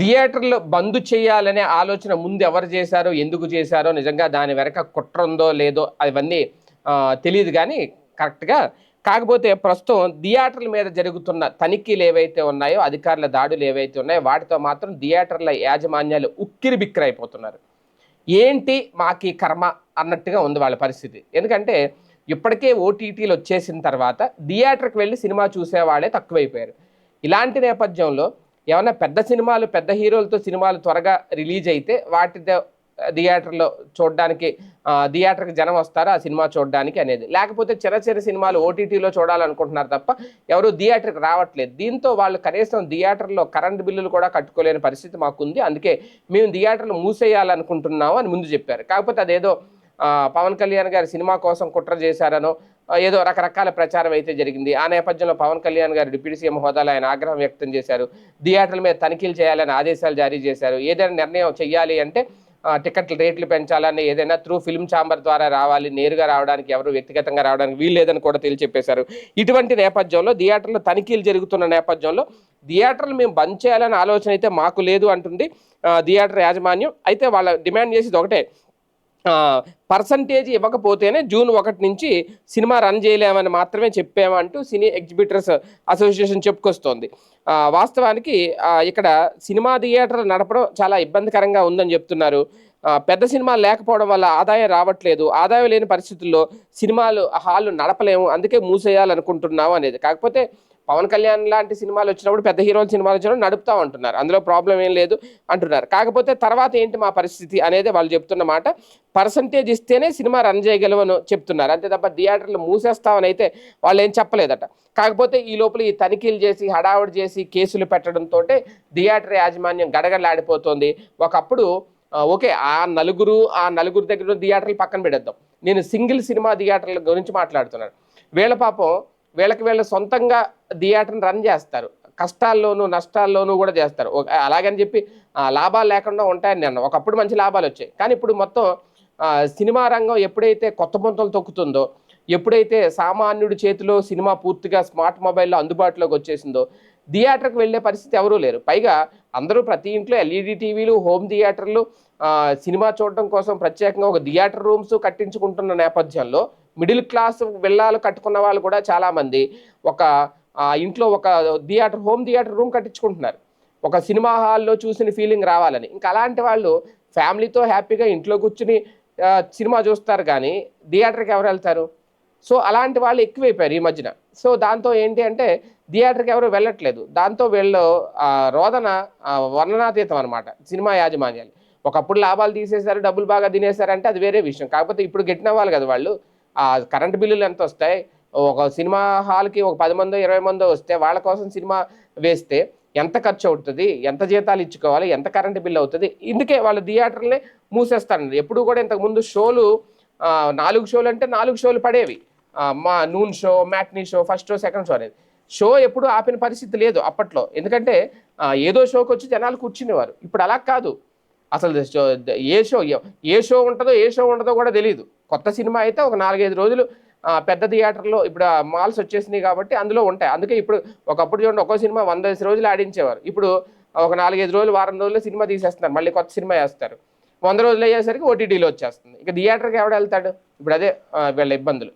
థియేటర్లు బంద్ చేయాలనే ఆలోచన ముందు ఎవరు చేశారో ఎందుకు చేశారో నిజంగా దాని వెనక కుట్ర ఉందో లేదో అవన్నీ తెలియదు కానీ కరెక్ట్గా కాకపోతే ప్రస్తుతం థియేటర్ల మీద జరుగుతున్న తనిఖీలు ఏవైతే ఉన్నాయో అధికారుల దాడులు ఏవైతే ఉన్నాయో వాటితో మాత్రం థియేటర్ల యాజమాన్యాలు ఉక్కిరి బిక్కిరైపోతున్నారు. ఏంటి మాకి కర్మ అన్నట్టుగా ఉంది వాళ్ళ పరిస్థితి. ఎందుకంటే ఇప్పటికే ఓటీటీలు వచ్చేసిన తర్వాత థియేటర్కి వెళ్ళి సినిమా చూసేవాళ్ళే తక్కువైపోయారు. ఇలాంటి నేపథ్యంలో ఏమన్నా పెద్ద సినిమాలు పెద్ద హీరోలతో సినిమాలు త్వరగా రిలీజ్ అయితే వాటి థియేటర్లో చూడడానికి థియేటర్కి జనం వస్తారు ఆ సినిమా చూడడానికి అనేది. లేకపోతే చిన్న చిన్న సినిమాలు ఓటీటీలో చూడాలనుకుంటున్నారు తప్ప ఎవరు థియేటర్కి రావట్లేదు. దీంతో వాళ్ళు కనీసం థియేటర్లో కరెంట్ బిల్లులు కూడా కట్టుకోలేని పరిస్థితి మాకుంది. అందుకే మేము థియేటర్లు మూసేయాలనుకుంటున్నాము అని ముందు చెప్పారు. కాకపోతే అదేదో పవన్ కళ్యాణ్ గారి సినిమా కోసం కుట్ర చేశారనో ఏదో రకరకాల ప్రచారం అయితే జరిగింది. ఆ నేపథ్యంలో పవన్ కళ్యాణ్ గారు డిప్యూటీ సీఎం హోదాలో ఆయన ఆగ్రహం వ్యక్తం చేశారు. థియేటర్ల మీద తనిఖీలు చేయాలని ఆదేశాలు జారీ చేశారు. ఏదైనా నిర్ణయం చేయాలి అంటే టికెట్లు టికెట్ల రేట్లు పెంచాలని ఏదైనా త్రూ ఫిల్మ్ ఛాంబర్ ద్వారా రావాలి నేరుగా రావడానికి ఎవరు వ్యక్తిగతంగా రావడానికి వీల్లేదని కూడా తేల్చెప్పేశారు. ఇటువంటి నేపథ్యంలో థియేటర్లో తనిఖీలు జరుగుతున్న నేపథ్యంలో థియేటర్లు మేము బంద్ చేయాలనే ఆలోచన అయితే మాకు లేదు అంటుంది ఆ, థియేటర్ యాజమాన్యం. అయితే వాళ్ళ డిమాండ్ చేసేది ఒకటే పర్సంటేజ్ ఇవ్వకపోతేనే జూన్ ఒకటి నుంచి సినిమా రన్ చేయలేమని మాత్రమే చెప్పామంటూ సినీ ఎగ్జిబిటర్స్ అసోసియేషన్ చెప్పుకొస్తోంది. వాస్తవానికి ఇక్కడ సినిమా థియేటర్ నడపడం చాలా ఇబ్బందికరంగా ఉందని చెప్తున్నారు. పెద్ద సినిమాలు లేకపోవడం వల్ల ఆదాయం రావట్లేదు. ఆదాయం లేని పరిస్థితుల్లో సినిమాలు హాళ్ళు నడపలేము అందుకే మూసేయాలనుకుంటున్నాము అనేది. కాకపోతే పవన్ కళ్యాణ్ లాంటి సినిమాలు వచ్చినప్పుడు పెద్ద హీరోల సినిమాలు వచ్చినప్పుడు నడుపుతా ఉంటున్నారు. అందులో ప్రాబ్లం ఏం లేదు అంటున్నారు. కాకపోతే తర్వాత ఏంటి మా పరిస్థితి అనేది వాళ్ళు చెప్తున్న మాట పర్సంటేజ్ ఇస్తేనే సినిమా రన్ చేయగలవను చెప్తున్నారు. అంతే తప్ప థియేటర్లు మూసేస్తామని అయితే వాళ్ళు ఏం చెప్పలేదట. కాకపోతే ఈ లోపల ఈ తనిఖీలు చేసి హడావుడి చేసి కేసులు పెట్టడంతో థియేటర్ యాజమాన్యం గడగడలాడిపోతుంది. ఒకప్పుడు ఓకే ఆ నలుగురు ఆ నలుగురు దగ్గర థియేటర్లు పక్కన పెడేద్దాం నేను సింగిల్ సినిమా థియేటర్ల గురించి మాట్లాడుతున్నాను. వీళ్ళ పాపం వీళ్ళకి వీళ్ళ సొంతంగా థియేటర్ని రన్ చేస్తారు. కష్టాల్లోనూ నష్టాల్లోనూ కూడా చేస్తారు. ఒక- అలాగని చెప్పి లాభాలు లేకుండా ఉంటాయని నేను ఒకప్పుడు మంచి లాభాలు వచ్చాయి. కానీ ఇప్పుడు మొత్తం సినిమా రంగం ఎప్పుడైతే కొత్త పొంతలు తొక్కుతుందో ఎప్పుడైతే సామాన్యుడి చేతిలో సినిమా పూర్తిగా స్మార్ట్ మొబైల్లో అందుబాటులోకి వచ్చేసిందో థియేటర్కి వెళ్ళే పరిస్థితి ఎవరూ లేరు. పైగా అందరూ ప్రతి ఇంట్లో ఎల్ఈడి టీవీలు హోమ్ థియేటర్లు సినిమా చూడడం కోసం ప్రత్యేకంగా ఒక థియేటర్ రూమ్స్ కట్టించుకుంటున్న నేపథ్యంలో మిడిల్ క్లాస్ వెళ్ళాలు కట్టుకున్న వాళ్ళు కూడా చాలామంది ఒక ఇంట్లో ఒక థియేటర్ హోమ్ థియేటర్ రూమ్ కట్టించుకుంటున్నారు. ఒక సినిమా హాల్లో చూసిన ఫీలింగ్ రావాలని. ఇంకా అలాంటి వాళ్ళు ఫ్యామిలీతో హ్యాపీగా ఇంట్లో కూర్చుని సినిమా చూస్తారు కానీ థియేటర్కి ఎవరు వెళ్తారు? సో అలాంటి వాళ్ళు ఎక్కువైపోయారు ఈ మధ్యన. సో దాంతో ఏంటి అంటే థియేటర్కి ఎవరు వెళ్ళట్లేదు. దాంతో వీళ్ళు రోదన వర్ణనాతీతం అనమాట సినిమా యాజమాన్యాలు. ఒకప్పుడు లాభాలు తీసేశారు డబ్బులు బాగా తినేశారంటే అది వేరే విషయం. కాకపోతే ఇప్పుడు గెట్టిన వాళ్ళు కదా వాళ్ళు. ఆ కరెంటు బిల్లులు ఎంత వస్తాయి? ఒక సినిమా హాల్కి ఒక పది మందో ఇరవై మందో వస్తే వాళ్ళ కోసం సినిమా వేస్తే ఎంత ఖర్చు అవుతుంది? ఎంత జీతాలు ఇచ్చుకోవాలి? ఎంత కరెంటు బిల్ అవుతుంది? ఇందుకే వాళ్ళు థియేటర్లే మూసేస్తారండి. ఎప్పుడు కూడా ఇంతకుముందు షోలు నాలుగు షోలు అంటే నాలుగు షోలు పడేవి. మా noon show matinee show first show second show అనేది. షో ఎప్పుడు ఆపిన పరిస్థితి లేదు అప్పట్లో. ఎందుకంటే ఏదో షోకి వచ్చి జనాలు కూర్చునేవారు. ఇప్పుడు అలా కాదు. అసలు ఏ షో ఏ షో ఉంటుందో ఏ షో ఉండదో కూడా తెలియదు కొత్త సినిమా అయితే ఒక నాలుగైదు రోజులు పెద్ద థియేటర్లో ఇప్పుడు మాల్స్ వచ్చేసినాయి కాబట్టి అందులో ఉంటాయి. అందుకే ఇప్పుడు ఒకప్పుడు చూడండి ఒక్కో సినిమా వంద రోజులు ఆడించేవారు. ఇప్పుడు ఒక నాలుగైదు రోజులు వారం రోజుల్లో సినిమా తీసేస్తున్నారు. మళ్ళీ కొత్త సినిమా వేస్తారు. వంద రోజులు అయ్యేసరికి ఓటీటీలో వచ్చేస్తుంది. ఇక థియేటర్కి ఎవడు వెళ్తాడు? ఇప్పుడు అదే వీళ్ళ ఇబ్బందులు.